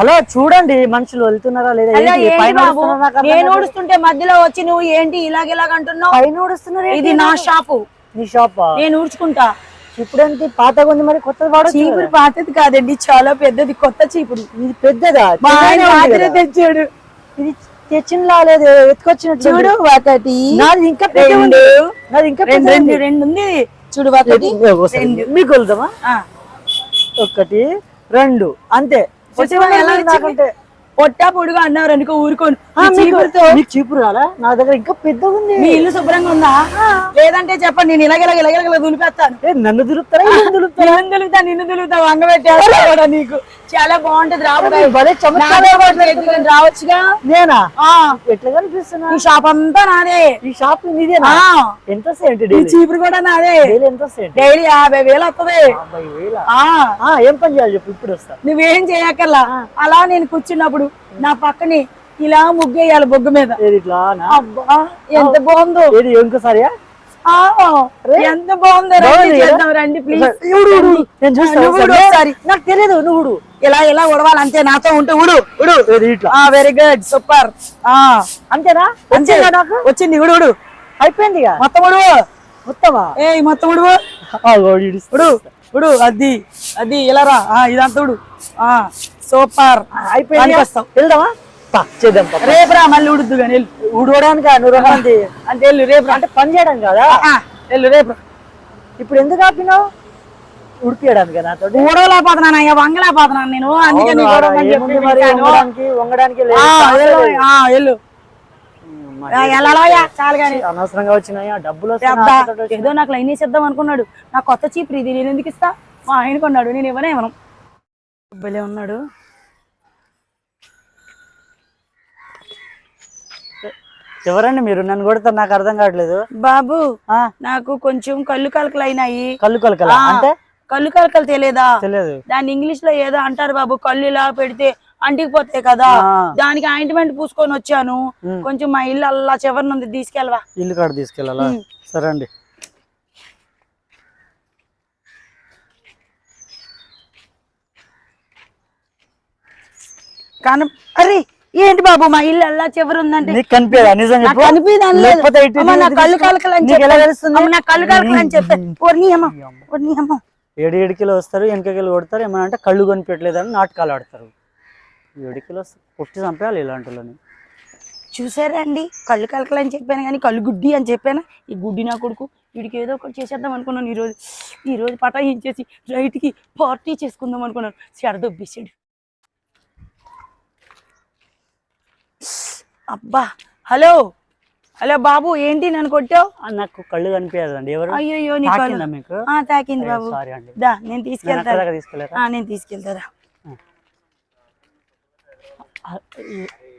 అలా చూడండి మనుషులు వెళ్తున్నారా లేదా? నేను. ఊడుస్తుంటే మధ్యలో వచ్చి నువ్వు ఏంటి ఇలాగ ఇలాగ అంటున్నావు? పైన ఊడుస్తున్నారు ఇది నా షాపు. నీ షాప్? నేను ఊడ్చుకుంటా. ఇప్పుడేంటి? పాతగా ఉంది మరి కొత్తది వాడచ్చు చీపురు పాతది కాదండి చాలా పెద్దది కొత్త చీపురు. ఇది పెద్దదా. తెచ్చాడు. ఇది తెచ్చిన లాలేదు ఎత్తుకొచ్చినట్టు చూడు ఒకటి నాది ఇంకా పెద్ద ఉంది. నాది ఇంకా రెండు ఉంది. చూడు ఒకటి రెండు. మీకు వెళ్దామా? ఆ. ఒకటి రెండు. అంతే. పొట్టా పొడుగా అన్నారు అనుకో ఊరుకోను. మీకు చీపురు రాలా? నా దగ్గర ఇంకా పెద్దగా ఉంది. మీ ఇల్లు శుభ్రంగా ఉందా? లేదంటే చెప్పండి నేను ఇలాగ ఇలాగ ఇలాగ దులిపేస్తాను. నన్ను దులుపుతారా? దులుపుతా నిన్ను దులుపుతా వంగ పెట్టేస్తా కూడా నీకు. చాలా బాగుంటది చమత్కారం రావచ్చుగా? నేనా? ఆ. ఎట్లా కనిపిస్తున్నా? ఈ షాప్ అంతా నాదే. ఈ షాప్ ఇదేనా ఆ. ఎంత చీపురు కూడా నాదే. ఎంత డైలీ యాభై వేలు వస్తుంది ఏం పని చేయాలి చెప్పు ఇప్పుడు వస్తా. నువ్వేం చేయక్కర్లా. అలా నేను కూర్చున్నప్పుడు నా పక్కని ఇలా ముగ్గేయాలి బొగ్గు మీద. ఎంత బాగుందో. ఏది ఇంకోసారియా? ఆ, ఎంత బాగుందో రండి ప్లీజ్. నేను. నాకు తెలియదు నువ్వు. ఇలా ఇలా ఉడవాలి అంతే నాతో ఉంటే ఉడు ఉడు ఏది ఇట్లా. ఆ వెరీ గుడ్ సూపర్ ఆ అంతేనా? అంతే. అంతేనా నాకు? వచ్చింది ఉడు ఉడు అయిపోయింది ఇక. మొత్తం ఉడు మొత్తమా? ఏ మొత్తం ఉడు. ఉడు ఉడు అది అది ఇలా రా. ఆ, ఇదంతా ఉడు ఆ సూపర్. అయిపోయింది. వస్తాం వెళ్దామా? చేద్దాం. రేపు రా మళ్ళీ ఉడుద్దు కానీ ఉడవడానికి నువ్వు రమ్మంది అంటే వెళ్ళు రేపు అంటే పని చేయడం కదా? వెళ్ళు రేపు. ఇప్పుడు ఎందుకు ఆపినావు? ఉడిపియడానికి నాతో అయ్యా వంగలేకపోతున్నాను నేను. వంగడానికి? వెళ్ళు, అనవసరంగా వచ్చినాయి? డబ్బులు ఏదో నాకు లైన్ వేసేద్దాం అనుకున్నాడు. నా కొత్త చీపురు ఇది నేను ఎందుకు ఇస్తా? మా ఆయన కొన్నాడు నేను ఇవ్వనే ఇవ్వను. భలే ఉన్నాడు. ఎవరండి మీరు? నన్ను కొడతారు నాకు అర్థం కావట్లేదు. బాబు నాకు కొంచెం కళ్ళు కలకలు అయినాయి కళ్ళు కలకల? అంటే? కళ్ళు కలకలు తెలియదా? తెలియదు. దాన్ని ఇంగ్లీష్లో ఏదో అంటారు బాబు కళ్ళు ఇలా పెడితే అంటికిపోతాయి కదా. దానికి ఆయింట్మెంట్ పూసుకొని వచ్చాను. కొంచెం మా ఇల్లు అల్లా చివరి ఉంది తీసుకెళ్ళవా? ఇల్లు కాడ తీసుకెళ్ళాలా? సరే అండి. కానీ అరే! ఏంటి బాబు మా ఇల్లు అల్లా చివరి ఉందంటే కనిపించదా? నిజం నాకు చెప్పు. కనిపించడం లేదు. లేకపోతే ఇటు అమ్మ, నా ఇటు కళ్ళు తీసుకో. కలకలు అని నీకు ఎలా చెప్పాను. తెలుస్తుంది? అమ్మ, నా కళ్ళు కలకలు అని చెప్పాను ఓర్ని అమ్మ ఓర్ని అమ్మ. ఏడు ఏడుకిలో వస్తారు వెనకకిలో కొడతారు ఏమన్నా అంటే కళ్ళు కొనిపెట్టలేదని నాటకాలు ఆడతారు. ఏడుకిలో కొట్టి చంపేయాలి ఇలాంటి వాళ్ళని చూసారా అండి? కళ్ళు కలకలు అని చెప్పాను కానీ కళ్ళు గుడ్డి అని చెప్పాను? ఈ గుడ్డి నా కొడుకు. వీడికి ఏదో ఒకటి చేసేద్దాం అనుకున్నాను ఈరోజు. ఈరోజు పటాయించేసి రైట్కి పార్టీ చేసుకుందాం అనుకున్నాను. చెడదొబ్బేసాడు అబ్బా హలో. హలో బాబు ఏంటి నన్ను కొట్టావు? నాకు కళ్ళు కనిపించదండి ఎవరు? నీ కళ్ళు? మీకు? తాకింది బాబు. సారీ అండి. దా నేను తీసుకెళ్తా. తీసుకెళ్ళారా? నేను తీసుకెళ్తారా?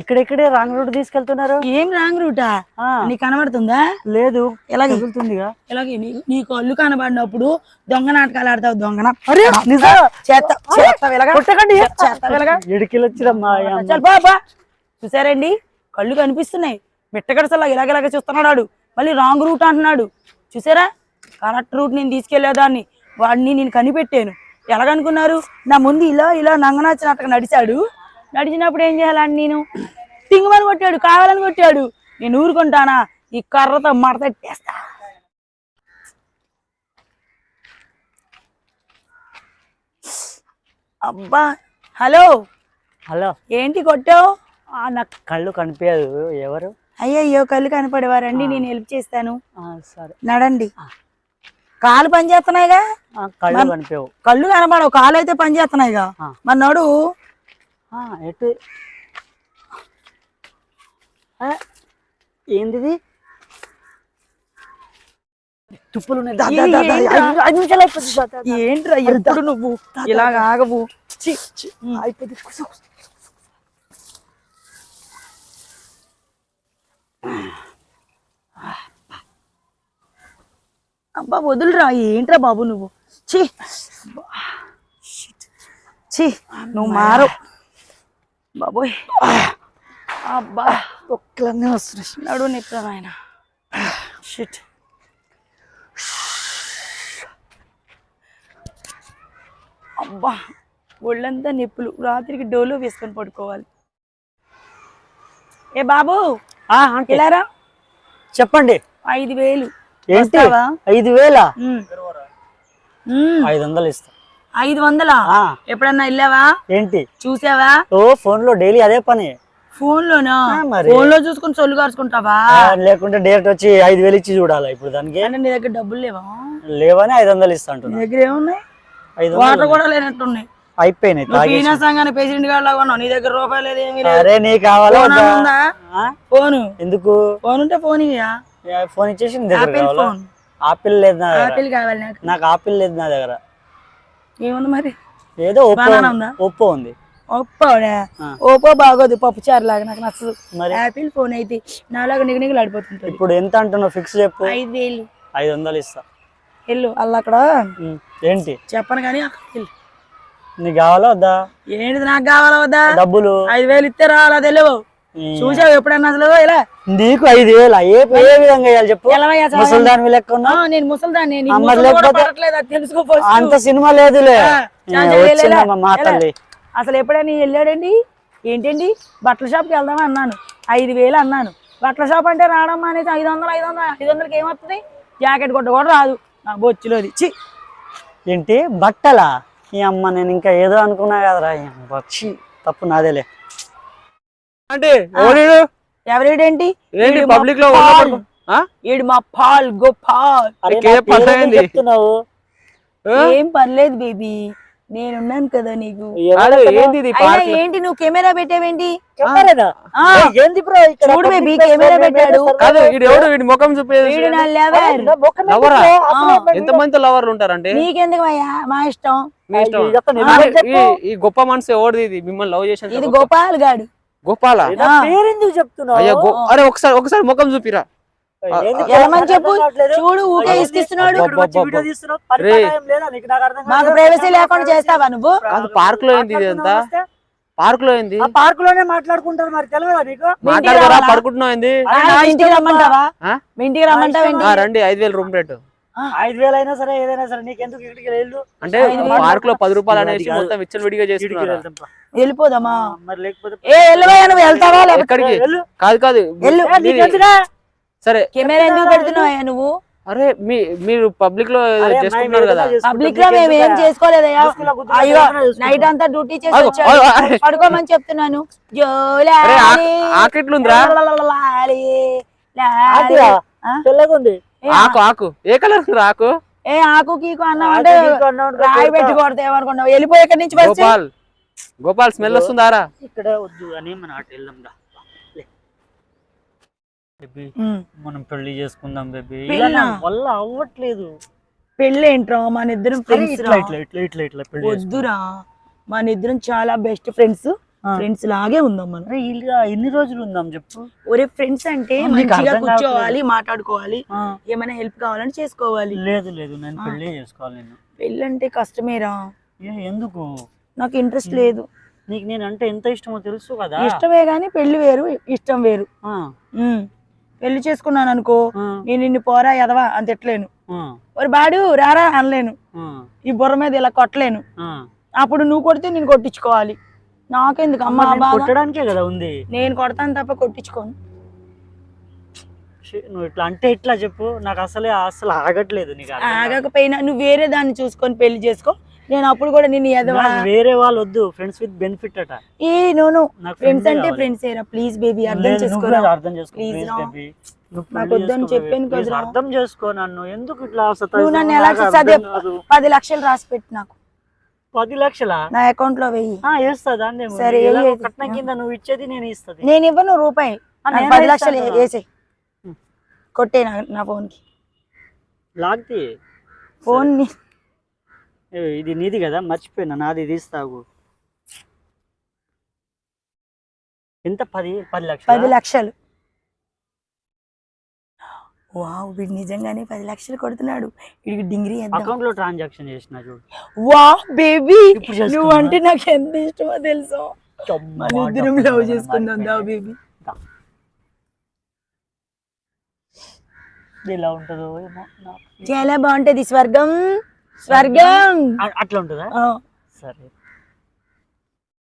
ఇక్కడెక్కడే రాంగ్ రూట్ తీసుకెళ్తున్నారు? ఏం రాంగ్ రూటా? నీకు కనబడుతుందా? లేదు. ఎలాగే? తగులుతుందిగా. ఎలాగే? నీ నీ కళ్ళు కనబడినప్పుడు దొంగ నాటకాలు ఆడతావు దొంగన? కొట్టకండి. చల్ బాబా చూసారండి? కళ్ళు కనిపిస్తున్నాయి. మిట్టగడసలా ఇలాగలాగ చూస్తున్నాడు వాడు. మళ్ళీ రాంగ్ రూట్ అంటున్నాడు. చూసారా? కరెక్ట్ రూట్ నేను తీసుకెళ్ళేదాన్ని వాడిని నేను కనిపెట్టాను. ఎలాగనుకున్నారు? నా ముందు ఇలా ఇలా నంగనాచినట్టుగా నడిచాడు. నడిచినప్పుడు ఏం చేయాలని నేను? తింగమని కొట్టాడు కావాలని కొట్టాడు. నేను ఊరుకుంటానా? ఈ కర్రతో మడతట్టేస్తా అబ్బా హలో. హలో. ఏంటి కొట్టావు? నాకు కళ్ళు కనిపించదు. ఎవరు? అయ్యయ్యో కళ్ళు కనపడేవారండి. నేను హెల్ప్ చేస్తాను. సరే. నడండి. కాలు పని చేస్తున్నాయిగా? ఆ, కళ్ళు కనిపించవు. కళ్ళు కనపడవు కాలు అయితే పని చేస్తున్నాయిగా. ఆ. మరి నడు. ఎటు? ఏంది? తుప్పులు. ఏంట్రా? అయిపోతుంది. ఎప్పుడు నువ్వు? ఇలాగ ఆగవు. ఛీ, అబ్బా వదులురా ఏంట్రా బాబు నువ్వు. ఛీ! నువ్వు మారు బాబోయ్. అబ్బా. ఒక్కలనే వస్తున్నాయి. నడు నిప్పు నాయన. షిట్ అబ్బా ఒళ్ళంతా నొప్పులు. రాత్రికి డోలో వేసుకొని పడుకోవాలి. ఏ బాబు ఇలారా చెప్పండి. ఐదు వేలు. ఏంటి? ఐదు వేల వందలు ఇస్తా. ఐదు వందలా ఆ, ఎప్పుడన్నా వెళ్ళావా? ఏంటి? చూసావా? ఓ ఫోన్లో డైలీ అదే పని. ఫోన్ లోనా. ఫోన్లో చూసుకుని సొల్లు కారుచుకుంటావా? ఆ, లేకుంటే డైరెక్ట్ వచ్చి ఐదు వేలు ఇచ్చి చూడాలి. ఇప్పుడు దానికి అంటే నీ దగ్గర డబ్బులు లేవా? లేవని ఐదు వందలు ఇస్తా నీ అంటున్నా దగ్గర ఏమున్నాయి? ఐదు వాటర్ కూడా లేనట్టున్నాయి. అయిపోయినాయి పేషెంట్ గార్డ్ లాగా ఉన్నావు. నీ దగ్గర రూపాయలు లేదు ఏమీ లేదు. అరే నీ కావాలా ఫోన్ ఎందుకు ఫోన్. ఉంటే ఫోన్ ఇయ్యా. ఫోన్ ఇచ్చేసి నీ దగ్గర ఆపిల్ కావాలా? ఫోన్ ఆపిల్ లేదు నా ఆపిల్ కావాలి నాకు. నాకు ఆపిల్ లేదు నా దగ్గర. ఏముంది మరి? ఏదో ఒప్పో ఉందా? ఒప్పో ఉంది. ఒప్పోనే ఆ. ఓపో బాగోదు పప్పు చారు లాగా నాకు నచ్చదు. మరి? ఆపిల్ ఫోన్ అయితే నాలాగా నిగ నిగలు ఆడిపోతుంటుంది. ఇప్పుడు ఎంత అంటున్నావు? ఫిక్స్ చెప్పు. ఐదు వేలు. ఐదు వందలు ఇస్తా. వెళ్ళు అల్ల అక్కడ. ఏంటి? చెప్పను కానీ వెళ్ళు. నీకు కావాలా వద్దా? ఏంటిది నాకు కావాలా వద్దా? డబ్బులు. ఐదు వేలు ఇస్తారా అలా తెలియవు చూసావు ఎప్పుడన్నా అసలు? ఇలా నీకు ఐదు వేలు. ఏ ఏ విధంగా వేయాలి చెప్పు? ఎలవయ్యా చాలు. ముసలి దాని లెక్క ఉన్నా నేను ముసలిదాన్ని. అంత సినిమా లేదులే. ఆ, ఏ, చాలు, చాలు, వచ్చిందమ్మా మా ఎలా? తల్లి. అసలు ఎప్పుడైనా వెళ్ళాడండి? ఏంటండి? బట్టల షాప్కి వెళ్దామని అన్నాను. ఐదు వేలు అన్నాను. బట్టల షాప్ అంటే రావడం అనేది ఐదు వందలు ఐదు వందలు ఐదు వందలకి ఏమవుతుంది జాకెట్ కొట్ట కూడా రాదు. నా బొచ్చులోది. చి ఏంటి? బట్టలా? ఈ అమ్మ నేను ఇంకా ఏదో అనుకున్నా కదరా. వచ్చి తప్పు నాదేలే. అంటే ఎవడు ఎవరేడేంటి? ఏంటి ఈడు మా పబ్లిక్లో? ఈడు మా పాల్ గోపాల్? చెప్తున్నావు? ఏం పర్లేదు బేబీ నేనున్నాను కదా నీకు. ఏంటి నువ్వు కెమెరా పెట్టావేంటి? చూడు లో కెమెరా పెట్టాడు. ముఖం చూపేది వీడు నా లెవెల్ నా మొఖం ఎందుకు లవరా? బ్రో? అసలు ఆ. ఎంత మంది లవర్లు ఉంటారంటే? నీకెందుకు అయ్యా మా ఇష్టం నేను ఈ- గొప్ప మనసు ఎవరిది మిమ్మల్ని లవ్ చేసిన ఇది గోపాల్ గాడు. గోపాల. చెప్తున్నావు? అయ్యా అరే ఒకసారి ఒకసారి ముఖం చూపిరా. చెప్పు. చూడు ఊకే మాకు కాదు. ప్రైవసీ లేకుండా చేస్తావా నువ్వు? పార్క్లో ఏంది ఇదంతా? పార్క్లో ఏంది? ఆ పార్క్లోనే మాట్లాడుకుంటారు మరి తెలియదా నీకు? మాట్లాడతారా రావాలా? పడుకుంటున్నావు ఏంది? ఇంటికి రమ్మంటావా? ఆ? మీ ఇంటికి రమ్మంటావా రండి ఐదు వేలు రూమ్ రేట్. ఐదు వేలు అయినా సరే ఏదైనా సరే నీకెందుకు ఇక్కడికి వెళ్ళు అంటే. పార్క్లో పది రూపాయలు అనేసి కాదు. మొత్తం విచ్చలు విడిగా చేస్తున్నారు. వెళ్ళిపోదామా మరి లేకపోతే ఏ వెళ్ళవయ్యా నువ్వు వెళ్తావా లేకపోతే ఎక్కడికి. కాదు కాదు? సరే కెమెరా ఎందుకు పెడుతున్నావయ్యా నువ్వు అరే మీ మీరు పబ్లిక్లో మేము కదా. పబ్లిక్లో మేము ఏం? చేసుకోలేదయ్యా అయ్యో. నైట్ అంతా డ్యూటీ చేసి. పడుకోమని చెప్తున్నాను జోలాలి, ఆకెట్లుందిరా లాలి, లాలి. ఉంది ఆకు ఆకు. ఏ కలర్ ఆకు? ఏ ఆకు కీకు అన్నావు ఆకు అంటే రాయి కొడతా. పెట్టి కొడతా ఏమనుకున్నావు? వెళ్ళిపోయి ఇక్కడి నుంచి గోపాల్ గోపాల్ స్మెల్ వస్తుందారా ఇక్కడ వద్దు అని మన అటు వెళ్దాం. బేబీ మనం పెళ్ళి చేసుకుందాం బేబీ. వల్ల అవ్వట్లేదు. పెళ్ళి ఏంట్రా? మన ఇద్దరం ఫ్రెండ్స్ ఇట్లా ఇట్లా ఇట్లా ఇట్లా ఇట్లా పెళ్ళి చేసుకుందాం. వద్దురా మన ఇద్దరం చాలా బెస్ట్ ఫ్రెండ్స్. ఫ్రెండ్స్ లాగే ఉందాం మనం. ఎన్ని రోజులు ఉందాం చెప్పు? ఒరే ఫ్రెండ్స్ అంటే మంచిగా కూర్చోవాలి మాట్లాడుకోవాలి ఏమైనా హెల్ప్ కావాలని చేసుకోవాలి. లేదు లేదు నేను. పెళ్ళి చేసుకోవాలి నేను పెళ్ళి అంటే కష్టమేరా ఎందుకు? నాకు ఇంట్రెస్ట్ లేదు. నీకు నేను అంటే ఎంత ఇష్టమో తెలుసు కదా? ఇష్టమే గానీ పెళ్ళి వేరు ఇష్టం వేరు. పెళ్ళి చేసుకున్నాను అనుకో నేను నిన్ను పోరా ఎదవా అని తిట్టలేను. ఒరి బాడు రారా అనలేను. ఈ బుర్ర మీద ఇలా కొట్టలేను. అప్పుడు నువ్వు కొడితే నేను కొట్టించుకోవాలి. నాకెందుకు? అమ్మ నేను కొట్టడానికే కదా ఉంది. నేను కొడతాను తప్ప కొట్టించుకోను. నువ్వు ఇట్లా అంటే ఇట్లా చెప్పు. నాకు అసలే అసలు ఆగట్లేదు నీకు కాదు. ఆగకపోయినా నువ్వు వేరే దాన్ని చూసుకొని పెళ్ళి చేసుకో. నేను అప్పుడు కూడా నాకు వేరే వాళ్ళు వద్దు. ఫ్రెండ్స్ విత్ బెనిఫిట్ అట. ఏ నోను నాకు ఫ్రెండ్స్ అంటే. ఫ్రెండ్స్ ఏరా ప్లీజ్ బేబీ అర్థం కూడా అర్థం చేసుకో. నాకు వద్దని చేసుకో చెప్పాను కదరా. అర్థం చేసుకో నన్ను. ఎందుకు ఇట్లా? నువ్వు నన్ను ఎలా కాదు. పది లక్షలు రాసి పెట్టు నాకు. పది లక్షలా? నా అకౌంట్లో వెయ్యి వేస్తా సరే. కట్నం కింద నువ్వు ఇచ్చేది నేను ఇస్తుంది. నేను ఇవ్వను రూపాయి. పది లక్షలు. వేసే. కొట్టే నా నా ఫోన్కి లాగ్తి ఫోన్ ఇది నీది కదా మర్చిపోయినా నాది ఇది ఇస్తావు. ఎంత? పది పది పది లక్షలు లక్షలు. వావ్ వీడు నిజంగానే పది లక్షలు కొడుతున్నాడు. వీడికి డిగ్రీ అకౌంట్లో ట్రాన్సాక్షన్ చేసిన చూడు. వా బేబీ? నువ్వు అంటే నాకు ఎంత ఇష్టమో తెలుసా. మన ఇద్దరం లవ్ చేసుకుందాం దా. బేబీ. ఎలా ఉంటుందో ఏమో. చాలా బాగుంటది స్వర్గం. స్వర్గం. అట్లా ఉంటుందా? సరే.